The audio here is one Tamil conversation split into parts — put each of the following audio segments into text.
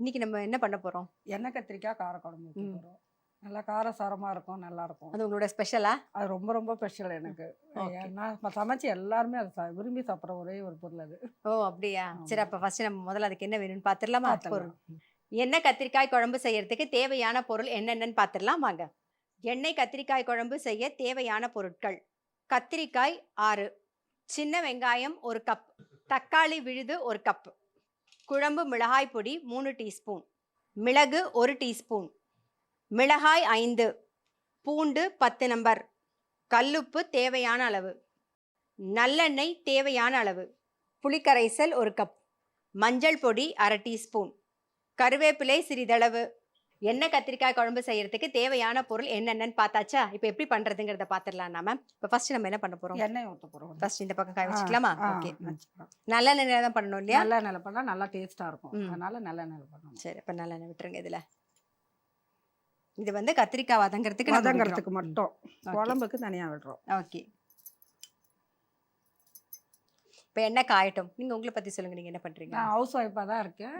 இன்னைக்கு நம்ம என்ன பண்ண போறோம்? எண்ணெய் கத்திரிக்காய் காரக்குழம்பு வைக்க ம். போகிறோம் நல்லா காரசாரமாக இருக்கும் நல்லா இருக்கும் அது உங்களோட ஸ்பெஷலா அது ரொம்ப ரொம்ப ஸ்பெஷல் எனக்கு. Okay. நான் சமைச்சு எல்லாருமே அதை சா- விரும்பி சாப்பிட்ற ஒரே ஒரு பொருள் அது. ஓ அப்படியா? சரி அப்ப ஃபர்ஸ்ட் நம்ம முதல்ல அதுக்கு என்ன வேணும்னு. பொருள். எண்ணெய் கத்திரிக்காய் குழம்பு செய்யறதுக்கு தேவையான பொருள் என்னென்னன்னு பார்த்துடலாம் வாங்க. எண்ணெய் கத்திரிக்காய் குழம்பு செய்ய தேவையான பொருட்கள். கத்திரிக்காய் ஆறு. சின்ன வெங்காயம் ஒரு கப். தக்காளி விழுது ஒரு கப். குழம்பு மிளகாய் பொடி மூணு டீஸ்பூன். மிளகு ஒரு டீஸ்பூன். மிளகாய் ஐந்து. பூண்டு பத்து நம்பர். கல்லுப்பு தேவையான அளவு. நல்லெண்ணெய் தேவையான அளவு. புளிக்கரைசல் ஒரு கப். மஞ்சள் பொடி அரை டீஸ்பூன். கருவேப்பிலை சிறிதளவு. எண்ணெய் கத்திரிக்காய் குழம்பு செய்யறதுக்கு தேவையான பொருள் என்னென்னன்னு பார்த்தாச்சா? இப்போ எப்படி பண்றதுங்கிறத பார்த்துடலாம் நாம. இப்போ ஃபர்ஸ்ட் நம்ம என்ன பண்ண போறோம்? எண்ணெய் ஊற்ற போகிறோம் ஃபர்ஸ்ட் இந்த பக்கம் காய வச்சுக்கலாமா? ஓகே நல்ல எண்ணெய் தான் பண்ணணும் இல்லையா? நல்ல நிலை பண்ணால் நல்லா டேஸ்ட்டாக இருக்கும். அதனால நல்ல நிலை பண்ணணும். சரி அப்போ நல்ல எண்ணெய் விட்டுருங்க இதுல. இது வந்து கத்திரிக்காய் வதங்கிறதுக்கு வதங்கிறதுக்கு மட்டும். குழம்புக்கு தனியாக விடுறோம். ஓகே இப்போ எண்ணெய் காயட்டும்? நீங்க உங்களை பத்தி சொல்லுங்க. நீங்க என்ன பண்றீங்க? நான் ஹவுஸ் ஒய்ஃபாக தான் இருக்கேன்.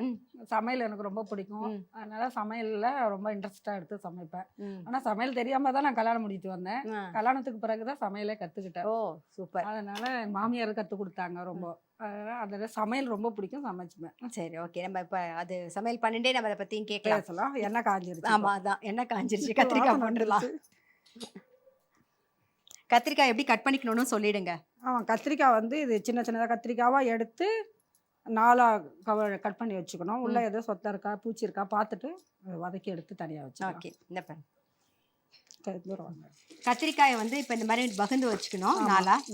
சமையல் எனக்கு ரொம்ப பிடிக்கும். அதனால சமையலில் ரொம்ப இன்ட்ரெஸ்டாக எடுத்து சமைப்பேன். ஆனால் சமையல் தெரியாம தான் நான் கல்யாணம் முடிட்டு வந்தேன். கல்யாணத்துக்கு பிறகு தான் சமையலே கற்றுக்கிட்டேன் ஓ சூப்பர். அதனால மாமியார் கற்றுக் கொடுத்தாங்க ரொம்ப. அதனால அதில் சமையல் ரொம்ப பிடிக்கும் சமைச்சுப்பேன். சரி ஓகே நம்ம இப்ப அது சமையல் பண்ணிட்டே நம்ம அதை பத்தியும் கேட்கலாம். பேசலாம். எண்ணெய் காஞ்சிருச்சு ஆமா அதான். என்ன காஞ்சிருச்சு. கத்திரிக்காய் போட்டுடலாம். கத்திரிக்காய் எப்படி கட் பண்ணிக்கணும்னு சொல்லிடுங்க. ஆமாம் கத்திரிக்காய் வந்து இது சின்ன சின்னதாக கத்திரிக்காவாக எடுத்து நாலாக கவ கட் பண்ணி வச்சுக்கணும். உள்ளே எதோ சொத்தை இருக்கா பூச்சி இருக்கா பார்த்துட்டு வதக்கி எடுத்து தனியாக வச்சுக்கலாம். ஓகே இந்த வாங்க. கத்திரிக்காயை வந்து இப்ப இந்த மாதிரி பகுந்து வச்சுக்கணும்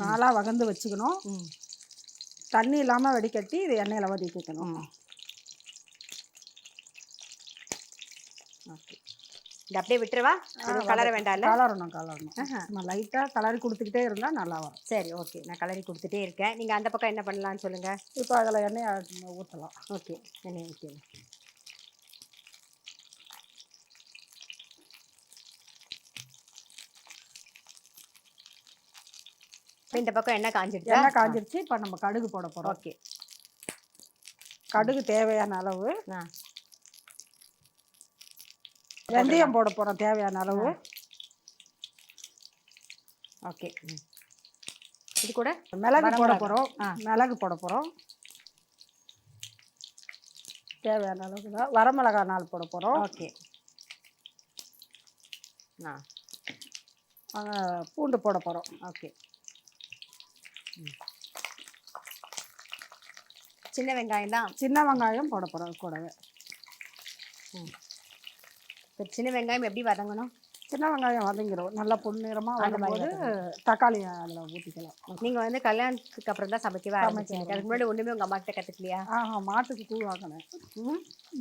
நாலா. வகந்து வச்சுக்கணும். தண்ணி இல்லாமல் வடிகட்டி இது எண்ணெயில் வதக்கிக்கணும். ம். ஓகே இது அப்படியே விட்டுருவா? கலர வேண்டாம்ல? கலரணும் கலரணும். லைட்டாக கலரி கொடுத்துக்கிட்டே இருந்தால் நல்லா வரும். சரி ஓகே நான் கலரி கொடுத்துட்டே இருக்கேன். நீங்க அந்த பக்கம் என்ன பண்ணலாம்னு சொல்லுங்க? இப்போ அதில் எண்ணெயை ஊற்றலாம் ஓகே எண்ணெய் இப்ப இந்த பக்கம் எண்ணெய் காஞ்சிடுச்சா எண்ணெய் காஞ்சிருச்சு. இப்போ நம்ம கடுகு போட போகிறோம் ஓகே கடுகு தேவையான அளவு வெந்தயம் போட போகிறோம் தேவையான அளவு. ஓகே. ம். இது கூட மிளகு போட. போகிறோம். மிளகு போட போகிறோம் தேவையான அளவுக்கு தான். வரமிளகா நாள் போட போகிறோம் ஓகே. ஆ. பூண்டு போட போகிறோம் ஓகே. சின்ன வெங்காயம் தான்? சின்ன வெங்காயம் போட போகிறோம் கூடவே. இப்போ சின்ன வெங்காயம் எப்படி வதங்கணும்? சின்ன வெங்காயம் வதங்கிரும். நல்லா பொன்னிறமாக வரும்போது தக்காளி அதில் ஊற்றிக்கலாம் நீங்க வந்து கல்யாணத்துக்கு அப்புறம் தான் சமைக்கவே ஆரம்பிச்சீங்க. அதுக்கு முன்னாடி ஒண்ணுமே உங்க அம்மா கிட்ட கத்துக்கலையா? ஆஹா மாட்டுக்கு கூழ் ஆக்கினேன்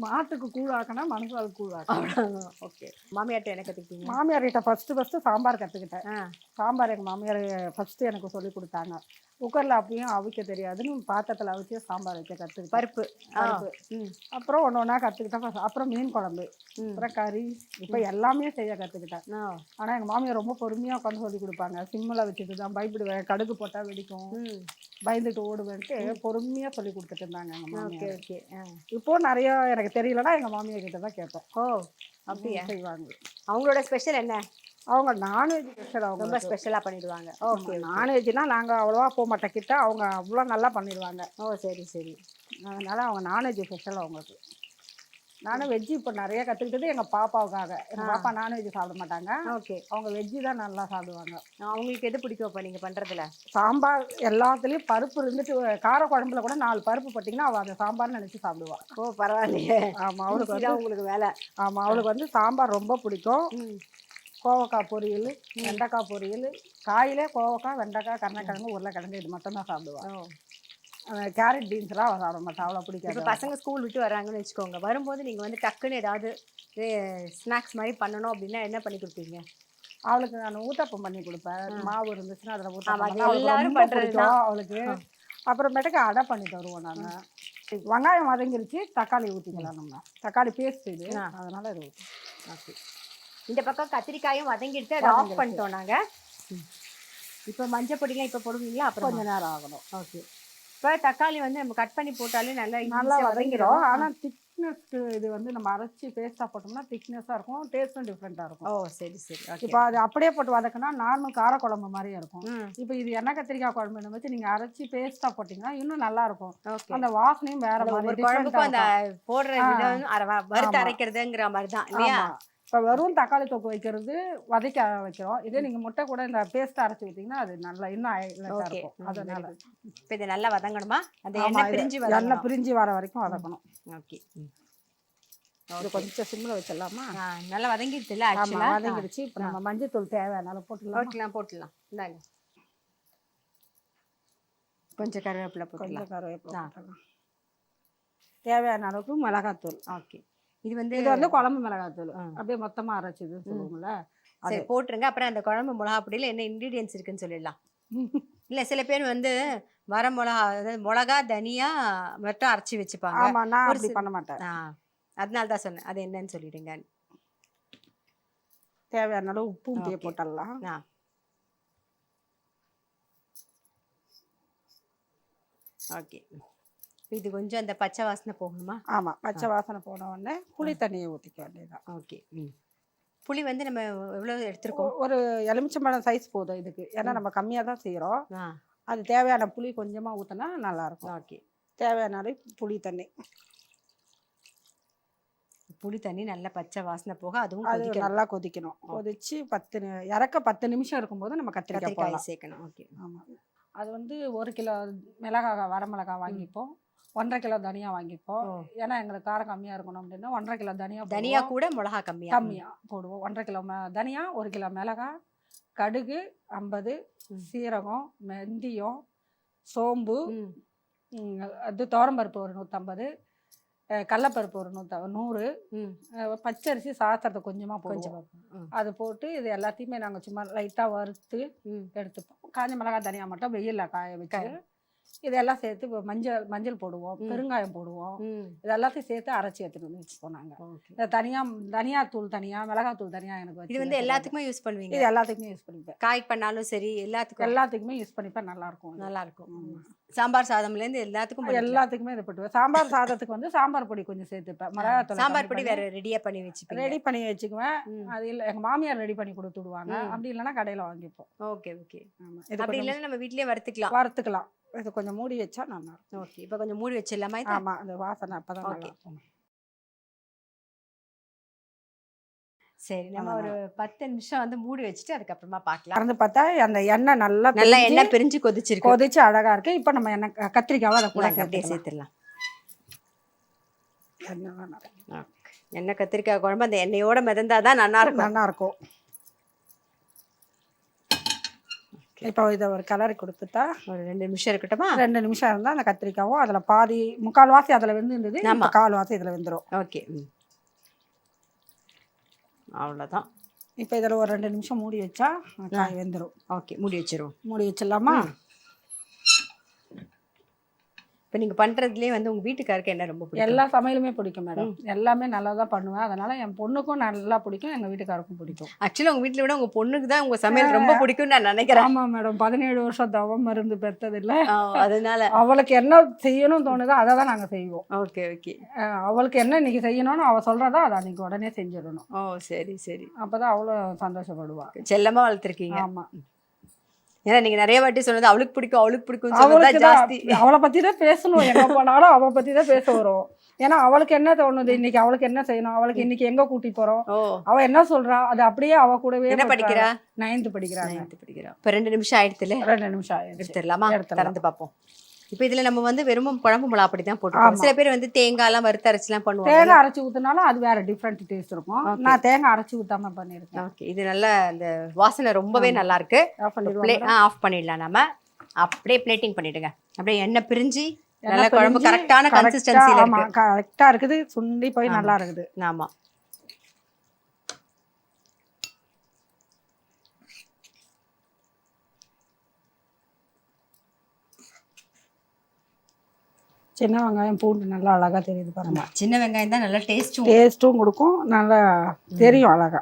மாட்டுக்கு கூழ் ஆக்கினா மனுஷால் கூழ் ஆக்கினேன் ஓகே மாமியார்ட்ட என்ன கத்துக்கிட்டீங்க? மாமியார்கிட்ட ஃபஸ்ட்டு ஃபஸ்ட்டு சாம்பார் கற்றுக்கிட்டேன் சாம்பார் எங்கள் மாமியார் ஃபஸ்ட்டு எனக்கு சொல்லி கொடுத்தாங்க. குக்கரில் அப்பயும் அவிக்க தெரியாதுன்னு பாத்திரத்தில் அவிச்சு சாம்பார் வைக்க கற்றுக்கிட்டேன் பருப்பு. பருப்பு. ம். அப்புறம் ஒன்று ஒன்றா கற்றுக்கிட்டேன் அப்புறம் மீன் குழம்பு. அப்புறம் கறி. இப்போ எல்லாமே செய்ய கற்றுக்கிட்டேன். ஆனால் எங்கள் மாமியார் ரொம்ப பொறுமையாக உட்காந்து சொல்லி கொடுப்பாங்க. சிம்மில் வச்சுட்டு தான் பயப்படுவேன். கடுகு போட்டால் வெடிக்கும். பயந்துட்டு ஓடுவேன்ட்டு பொறுமையாக சொல்லி கொடுத்துட்டு இருந்தாங்க எங்கள் ஓகே மாமியார். ஓகே. இப்போ நிறைய எனக்கு தெரியலனா எங்கள் மாமியார் கிட்ட தான் கேட்பேன் ஓ அப்படியா செய்வாங்க. அவங்களோட ஸ்பெஷல் என்ன? அவங்க நான்வெஜ் ஸ்பெஷல் அவங்க. ரொம்ப ஸ்பெஷலா பண்ணிடுவாங்க. ஓகே நான்வெஜ்னா நாங்கள் அவ்வளோவா போக மாட்டோம் கிட்ட அவங்க அவ்வளோ நல்லா பண்ணிடுவாங்க. ஓ சரி சரி. அதனால அவங்க நான்வெஜ் ஸ்பெஷல் அவங்களுக்கு. நானும் வெஜ்ஜு இப்போ நிறைய கற்றுக்கிட்டது எங்கள் பாப்பாவுக்காக. எங்கள் பாப்பா நான்வெஜ் சாப்பிட மாட்டாங்க. ஓகே அவங்க வெஜ்ஜு தான் நல்லா சாப்பிடுவாங்க. அவங்களுக்கு எது பிடிக்கும் இப்போ நீங்க பண்றதுல? சாம்பார் எல்லாத்துலேயும் பருப்பு இருந்துட்டு கார குழம்புல கூட நாலு பருப்பு போட்டிங்கன்னா அவள் அந்த சாம்பார்னு நினச்சி சாப்பிடுவாள் ஓ பரவாயில்லையே. ஆமாம் அவளுக்கு வந்து இதுதான் உங்களுக்கு வேலை. ஆமாம் அவளுக்கு வந்து சாம்பார் ரொம்ப பிடிக்கும். கோவக்காய் பொரியல் வெண்டைக்காய் பொரியல் காயிலே கோவக்காய் வெண்டைக்காய் கருணக்கிழங்கு உருளைக்கிழங்கு இது மட்டும் தான் சாப்பிடுவாள் ஓ கேரட் பீன்ஸ்லாம் சாப்பிட மாட்டாள் அவ்வளோ இப்போ பிடிக்காது பசங்க ஸ்கூல் விட்டு வராங்கன்னு வச்சுக்கோங்க வரும்போது நீங்க வந்து டக்குன்னு ஏதாவது ஸ்நாக்ஸ் மாதிரி பண்ணணும் அப்படின்னா என்ன பண்ணி கொடுப்பீங்க? அவளுக்கு நான் ஊத்தப்பம் பண்ணி கொடுப்பேன். மாவு இருந்துச்சுன்னா அதில் ஊத்தப்பம் எல்லாரும் பிடிக்கும். அவளுக்கு அப்புறமேட்டுக்கு அடை பண்ணி தருவோம் நான். வெங்காயம் வதங்கிருச்சு தக்காளி ஊற்றிக்கலாம் நம்ம. தக்காளி பேஸ்ட் இது. அதனால இது ஊத்து. இந்த பக்கம் கத்திரிக்காயும் வதங்கிடுத்து அதை ஆஃப். பண்ணிட்டோம் நாங்க. இப்போ மஞ்சள் பொடிலாம் இப்போ போடுவீங்களா? அப்புறம் கொஞ்ச நேரம் ஆகணும். ஓகே. இப்போ தக்காளி வந்து நம்ம கட் பண்ணி போட்டாலே நல்லா நல்லா வதங்கிடும். ஆனால் திக்னஸ் இது வந்து நம்ம அரைச்சி பேஸ்ட்டாக போட்டோம்னா திக்னஸாக இருக்கும். டேஸ்ட்டும் டிஃப்ரெண்ட்டாக ஓ இருக்கும். சரி சரி. ஓகே இப்போ அது அப்படியே போட்டு வதக்குனா நார்மல் காரக்குழம்பு மாதிரியே இருக்கும். இப்போ இது எண்ணெய் கத்திரிக்காய் குழம்பு வச்சு நீங்கள் அரைச்சி பேஸ்ட்டாக போட்டிங்கன்னா இன்னும் நல்லா இருக்கும். அந்த வாசனையும் வேற மாதிரி குழம்புக்கும் அந்த போடுற வறுத்து. அரைக்கிறதுங்கிற மாதிரி தான். இல்லையா. இப்போ வெறும் தக்காளி தொக்கு வைக்கிறது வதக்க வைக்கிறோம். இதே நீங்கள் முட்டை கூட இந்த பேஸ்ட் அரைச்சி வைத்தீங்கன்னா அது நல்லா இன்னும் இருக்கும். அதனால. இப்போ இது நல்லா வதங்கணுமா? அந்த எண்ணெய் பிரிஞ்சு வதங்கணும். பிரிஞ்சு வர வரைக்கும் வதக்கணும். ஓகே. இது கொஞ்சம் சிம்மில் வச்சிடலாமா? நல்லா வதங்கிடுச்சுல ஆமா ஆக்சுவலா வதங்கிடுச்சு. இப்போ நம்ம மஞ்சள் தூள் தேவையானால போட்டுடலாம்? போட்டுலாம் போட்டுலாம் இந்தாங்க. கொஞ்சம் கருவேப்பிலை போட்டுலாம் கொஞ்சம் கருவேப்பிலை. போட்டுடலாம். தேவையான அளவுக்கு மிளகாத்தூள். ஓகே. இது வந்து இது வந்து குழம்பு மிளகாத்தூள். அப்படியே மொத்தமா அரைச்சது சொல்லுவோம்ல. சரி போட்டுருங்க. அப்புறம் அந்த குழம்பு மிளகா பொடியில என்ன இன்கிரீடியன்ஸ் இருக்குன்னு சொல்லிடலாம். இல்ல சில பேர் வந்து வர மிளகா அதாவது மிளகா தனியா மட்டும் அரைச்சி வச்சுப்பாங்க. நான் அப்படி பண்ண மாட்டேன். அதனால தான் சொன்னேன். அது என்னன்னு சொல்லிடுங்க. தேவையான அளவு உப்பும். போட்டுடலாம் ஓகே. இது கொஞ்சம் அந்த பச்சை வாசனை போகணுமா? ஆமா பச்சை வாசனை போன உடனே புளி தண்ணியை ஊற்றிக்க வேண்டியதுதான். ஓகே ம். புளி வந்து நம்ம எவ்வளோ எடுத்திருக்கோம்? ஒரு எலுமிச்சம்பழம் சைஸ் போதும் இதுக்கு. ஏன்னா நம்ம கம்மியா தான் செய்யறோம் ஆ. அது தேவையான புளி கொஞ்சமா ஊற்றினா நல்லா இருக்கும் ஓகே. தேவையான புளி தண்ணி. புளி தண்ணி நல்லா பச்சை வாசனை போக அதுவும் அது நல்லா கொதிக்கணும். கொதிச்சு பத்து இறக்க பத்து நிமிஷம் இருக்கும்போது நம்ம கத்திரிக்காய் சேர்க்கணும். ஓகே. ஆமா. அது வந்து ஒரு கிலோ மிளகாய் வரமிளகாய் வாங்கிப்போம். ஒன்றரை கிலோ தனியா வாங்கிப்போம். ஏன்னா எங்களுக்கு காரம் கம்மியா இருக்கணும் அப்படின்னா ஒன்றரை கிலோ தனியா தனியா. கூட மிளகா கம்மியா? கம்மியா போடுவோம். ஒன்றரை கிலோ ம- தனியா ஒரு கிலோ மிளகாய் கடுகு ஐம்பது. சீரகம் வெந்தயம் சோம்பு அது துவரம்பருப்பு ஒரு நூற்றம்பது கடலப்பருப்பு ஒரு நூற்ற நூறு பச்சரிசி சாஸ்திரத்தை கொஞ்சமாக கொஞ்சம் போடுவோம். ம். அது போட்டு இது எல்லாத்தையுமே நாங்கள் சும்மா லைட்டாக வறுத்து எடுத்துப்போம். காஞ்ச மிளகாய் தனியாக மட்டும் வெயிலில் காய வச்சு. இதெல்லாம் சேர்த்து இப்போ மஞ்சள் மஞ்சள் போடுவோம். பெருங்காயம் போடுவோம். இது எல்லாத்தையும் சேர்த்து அரைச்சி எடுத்துட்டு வந்து வச்சுப்போம் நாங்கள் ஓகே. இந்த தனியா தனியா தூள் தனியா மிளகாய் தூள் தனியா எனக்கு வச்சு இது வந்து. எல்லாத்துக்குமே யூஸ் பண்ணுவீங்க? இது எல்லாத்துக்குமே யூஸ் பண்ணிப்பேன். காய் பண்ணாலும் சரி எல்லாத்துக்கும்? எல்லாத்துக்குமே யூஸ் பண்ணிப்பேன். நல்லா இருக்கும் சாம்பார் சாதம்ல இருந்து எல்லாத்துக்கும். எல்லாத்துக்குமே இது போட்டுவேன் சாம்பார் சாதத்துக்கு வந்து சாம்பார் பொடி கொஞ்சம் சேர்த்துப்பேன். மிளகாய் தூள் சாம்பார் பொடி வேற ரெடியா பண்ணி வச்சுப்பீங்க. ரெடி பண்ணி வச்சுக்குவேன். அது இல்லை எங்க மாமியார் ரெடி பண்ணி கொடுத்து விடுவாங்க. அப்படி இல்லைன்னா கடையில வாங்கிப்போம். Okay okay. ஆமா. இது அப்படி இல்லைன்னா நம்ம வீட்லயே வறுத்துக்கலாம். வறுத்துக்கலாம். இது கொஞ்சம் மூடி வச்சா நல்லா ஓகே இப்போ கொஞ்சம் மூடி வச்சிடலாமா இது? ஆமா அந்த வாசனை அப்பதான் நல்லா Okay. சரி நம்ம ஒரு பத்து நிமிஷம் வந்து மூடி வச்சுட்டு அதுக்கப்புறமா பார்க்கலாம் திறந்து பார்த்தா அந்த எண்ணெய் நல்லா நல்லா எண்ணெய் பிரிஞ்சு கொதிச்சிருக்கு. கொதிச்சு அழகா இருக்கு. இப்போ நம்ம எண்ணெய் கத்திரிக்காவை அதை கூட அப்படியே. சேர்த்துடலாம். எண்ணெய் கத்திரிக்காய் குழம்பு அந்த எண்ணெயோட மிதந்தாதான் நல்லா இருக்கும். நல்லா இருக்கும். இப்போ இதை ஒரு கலர் கொடுத்துட்டா ஒரு ரெண்டு நிமிஷம் இருக்கட்டுமா? ரெண்டு நிமிஷம் இருந்தால் அந்த கத்திரிக்காவும் அதில் பாதி முக்கால் வாசி அதில் வெந்து இருந்தது ஆமா. இப்போ கால் வாசி இதில் வெந்துடும் ஓகே ம். அவ்வளோதான் இப்போ இதில் ஒரு ரெண்டு நிமிஷம் மூடி வச்சா காய் வெந்துடும் ஓகே மூடி வச்சிருவோம். மூடி வச்சிடலாமா? இப்போ நீங்கள் பண்ணுறதுலேயே வந்து உங்கள் வீட்டுக்காருக்கு என்ன ரொம்ப பிடிக்கும்? எல்லா சமையலுமே பிடிக்கும் மேடம். எல்லாமே நல்லா தான் பண்ணுவேன். அதனால என் பொண்ணுக்கும் நல்லா பிடிக்கும் எங்கள் வீட்டுக்காருக்கும் பிடிக்கும். ஆக்சுவலாக உங்கள் வீட்டில் விட உங்கள் பொண்ணுக்கு தான் உங்கள் சமையல் ரொம்ப பிடிக்கும்னு நான் நினைக்கிறேன். ஆமாம் மேடம். பதினேழு வருஷம் தவம் மருந்து பெற்றதில்ல ஆ, அதனால. அவளுக்கு என்ன செய்யணும்னு தோணுதோ அதை தான் நாங்கள் செய்வோம். Okay okay. அவளுக்கு என்ன இன்னைக்கு செய்யணும்னு அவள் சொல்கிறதா அதை அன்னைக்கு உடனே செஞ்சிடணும். ஓ சரி சரி. அப்போ தான் அவ்வளோ சந்தோஷப்படுவா. செல்லமாக வளர்த்துருக்கீங்க. ஆமாம் ஏன்னா நீங்கள் நிறைய வாட்டி சொன்னது அவளுக்கு பிடிக்கும் அவளுக்கு பிடிக்கும் அவளுக்கு ஜாஸ்தி. அவளை பத்தி தான் பேசணும். எங்க போனாலும் அவளை பத்தி தான் பேச வரும். ஏன்னா அவளுக்கு என்ன தோணுது? இன்னைக்கு அவளுக்கு என்ன செய்யணும்? அவளுக்கு இன்னைக்கு எங்க கூட்டி போறோம்? அவ என்ன சொல்றா? அது அப்படியே அவ கூடவே என்ன படிக்கிறா? நைன்த் படிக்கிறாங்க நைன்த்து படிக்கிறா. இப்போ ரெண்டு நிமிஷம் ஆயிடுத்துல. ரெண்டு நிமிஷம் எடுத்துடலாம். திறந்து பார்ப்போம். இப்போ இதுல நம்ம வந்து வெறும் குழம்பு மிளகா அப்படி தான் போட்டுருக்கோம் ஆமா. சில பேர் வந்து தேங்காய்லாம் வறுத்து அரைச்சுலாம் பண்ணுவாங்க. தேங்காய் அரைச்சி ஊத்துனாலும் அது வேற டிஃப்ரெண்ட் டேஸ்ட் இருக்கும். நான் தேங்காய் அரைச்சி ஊத்தாம பண்ணிருக்கேன் ஓகே இது நல்ல அந்த வாசனை ரொம்பவே. நல்லா இருக்கு ஆஃப் பண்ணிடலாம் நம்ம அப்படியே பிளேட்டிங் பண்ணிடுங்க. அப்படியே எண்ணெய் பிரிஞ்சு நல்ல குழம்பு கரெக்டான correct ஆ- கன்சிஸ்டன்சில ஆமா இருக்கு கரெக்டா இருக்குது. சுண்டி போய். நல்லா இருக்குது. ஆமா. சின்ன வெங்காயம் பூண்டு நல்லா அழகா தெரியுது பாருங்க. சின்ன வெங்காயம் தான் நல்லா டேஸ்ட்டும் டேஸ்ட்டும் கொடுக்கும் நல்லா தெரியும் அழகா.